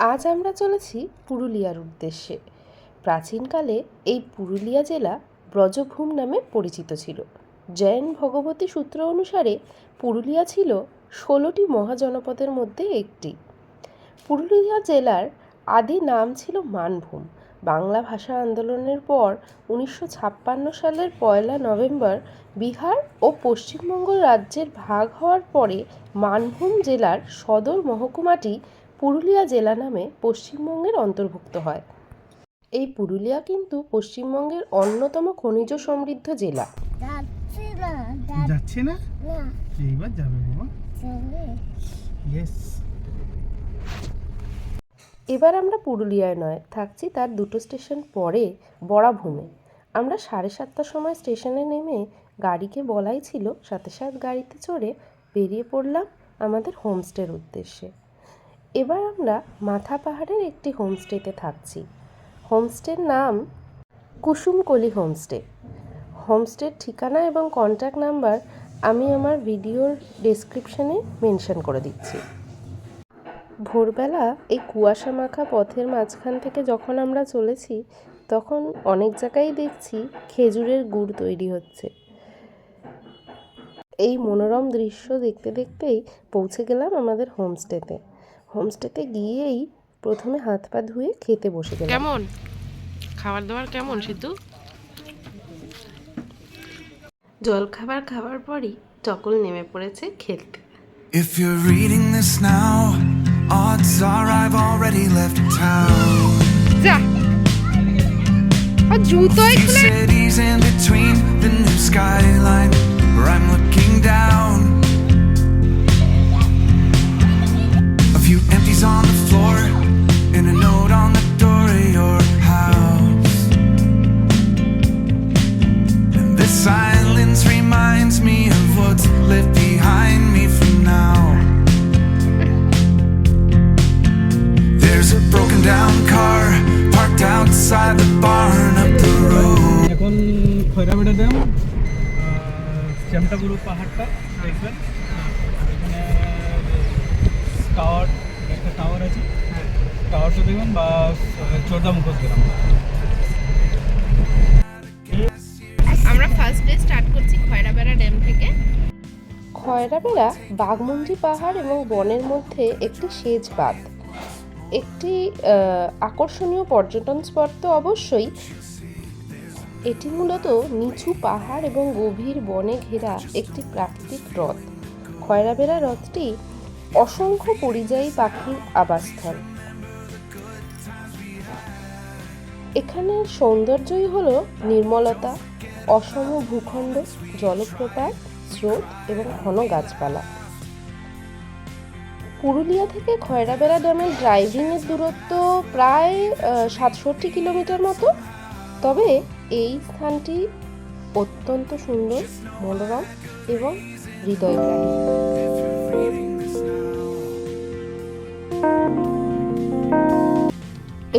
আজ আমরা চলেছি পুরুলিয়ার উদ্দেশ্যে। প্রাচীনকালে এই পুরুলিয়া জেলা ব্রজভূম নামে পরিচিত ছিল। জৈন ভগবতী সূত্র অনুসারে পুরুলিয়া ছিল ষোলোটি মহাজনপদের মধ্যে একটি। পুরুলিয়া জেলার আদি নাম ছিল মানভূম। বাংলা ভাষা আন্দোলনের পর উনিশশো ছাপ্পান্ন সালের পয়লা নভেম্বর বিহার ও পশ্চিমবঙ্গ রাজ্যের ভাগ হওয়ার পরে মানভূম জেলার সদর মহকুমাটি পুরুলিয়া জেলা নামে পশ্চিমবঙ্গের অন্তর্ভুক্ত হয়। এই পুরুলিয়া কিন্তু পশ্চিমবঙ্গের অন্যতম খনিজ সমৃদ্ধ জেলা। যাচ্ছে না এইবার যাবে বাবা। ইয়েস এবার আমরা পুরুলিয়ায় নয় থাকছি তার দুটো স্টেশন পরে বরাভূমে। আমরা সাড়ে সাতটার সময় স্টেশনে নেমে গাড়িকে বলাই ছিল সাথে সাথ গাড়িতে চড়ে বেরিয়ে পড়লাম আমাদের হোমস্টের উদ্দেশ্যে। এবার আমরা মাথা পাহাড়ের একটি হোমস্টেতে থাকছি। হোমস্টের নাম কুসুমকলি হোমস্টে। হোমস্টের ঠিকানা এবং কন্ট্যাক্ট নাম্বার আমি আমার ভিডিওর ডেসক্রিপশনে মেনশন করে দিচ্ছি। ভোরবেলা এই কুয়াশা মাখা পথের মাঝখান থেকে যখন আমরা চলেছি, তখন অনেক জায়গায় দেখছি খেজুরের গুড় তৈরি হচ্ছে। এই মনোরম দৃশ্য দেখতে দেখতেই পৌঁছে গেলাম আমাদের হোমস্টেতে। হোমস্টেতে গিয়েই প্রথমে হাত পা ধুয়ে খেতে বসে গেল কেমন? খাবার দাবার কেমন সিদ্ধু? জল খাবার খাবার পরই টকল নেমে পড়েছে খেলতে if you reading this now, odds are I've already left town. যা! জুতো খুলে cities in between outside the barn up the road. এখন খয়রাবেড়া ড্যাম চ্যামটাগুরু পাহাড়টা দেখবেন। এখানে টাওয়ার একটা টাওয়ার আছে। টাওয়ারটা দেখবেন বা চোদ্দা মুখোশ গ্রাম আমরা। ফার্স্ট ডে স্টার্ট করছি খয়রাবেড়া ড্যাম থেকে। খয়রাবেড়া বাঘমুন্ডি পাহাড় এবং বনের মধ্যে একটি সেচ বাঁধ। একটি আকর্ষণীয় পর্যটন স্পট তো অবশ্যই। এটি মূলত নিচু পাহাড় এবং গভীর বনে ঘেরা একটি প্রাকৃতিক হ্রদ। খয়রাবেড়া হ্রদটি অসংখ্য পরিযায়ী পাখির আবাসস্থল। এখানের সৌন্দর্যই হল নির্মলতা, অসম ভূখণ্ড, জলপ্রপাত, স্রোত এবং ঘন গাছপালা। পুরুলিয়া থেকে খয়রাবেড়া ড্যামের ড্রাইভিংয়ের দূরত্ব প্রায় সাতষট্টি কিলোমিটার মতো। তবে এই স্থানটি অত্যন্ত সুন্দর, মনোরম এবং হৃদয়গ্রাহী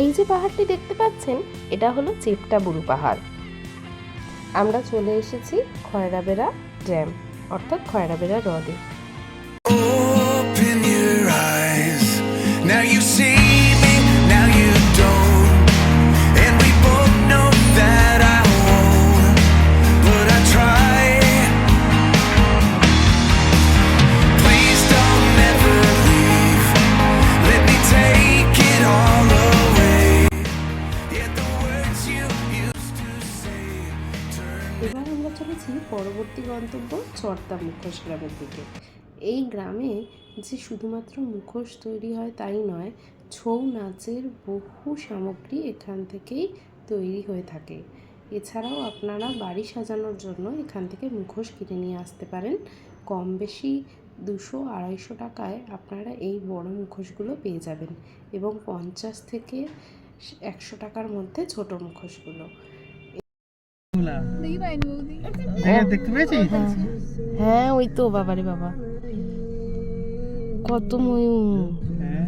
এই যে পাহাড়টি দেখতে পাচ্ছেন, এটা হলো চেপটা বুরু পাহাড়। আমরা চলে এসেছি খয়রাবেড়া ড্যাম, অর্থাৎ খয়রাবেড়া হ্রদে। পরবর্তী গন্তব্য চর্তা মুখোশ গ্রামের দিকে। এই গ্রামে যে শুধুমাত্র মুখোশ তৈরি হয় তাই নয়, ছৌ নাচের বহু সামগ্রী এখান থেকেই তৈরি হয়ে থাকে। এছাড়াও আপনারা বাড়ি সাজানোর জন্য এখান থেকে মুখোশ কিনে নিয়ে আসতে পারেন। কম বেশি দুশো আড়াইশো টাকায় আপনারা এই বড় মুখোশগুলো পেয়ে যাবেন এবং পঞ্চাশ থেকে একশো টাকার মধ্যে ছোট মুখোশগুলো। দেখতে পেয়েছিস? হ্যাঁ। ওই তো বাবারে বাবা। কত ময়ূর। হ্যাঁ।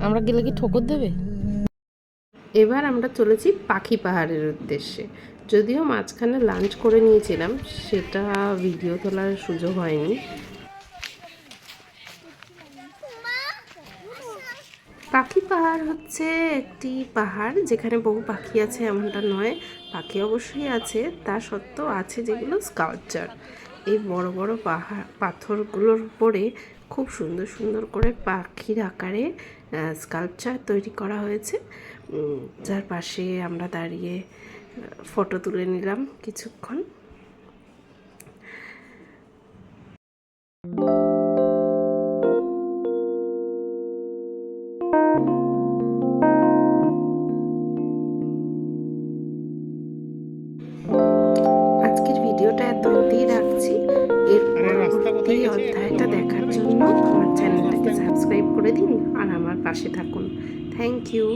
আমরা গেলে কি ঠোকর দেবে? এবার আমরা চলেছি পাখি পাহাড়ের উদ্দেশ্যে। যদিও মাঝখানে লাঞ্চ করে নিয়েছিলাম সেটা ভিডিও তোলার সুযোগ হয়নি। পাখি পাহাড় হচ্ছে একটি পাহাড় যেখানে বহু পাখি আছে এমনটা নয়। পাখি অবশ্যই আছে, তা সত্ত্বেও আছে যেগুলো স্কাল্পচার এই বড় বড় পাহাড় পাথরগুলোর উপরে খুব সুন্দর সুন্দর করে পাখির আকারে স্কাল্পচার তৈরি করা হয়েছে। যার পাশে আমরা দাঁড়িয়ে ফটো তুলে নিলাম কিছুক্ষণ। পরবর্তী অধ্যায়টা দেখার জন্য আমার চ্যানেলটাকে সাবস্ক্রাইব করে দিন আর আমার পাশে থাকুন। Thank you.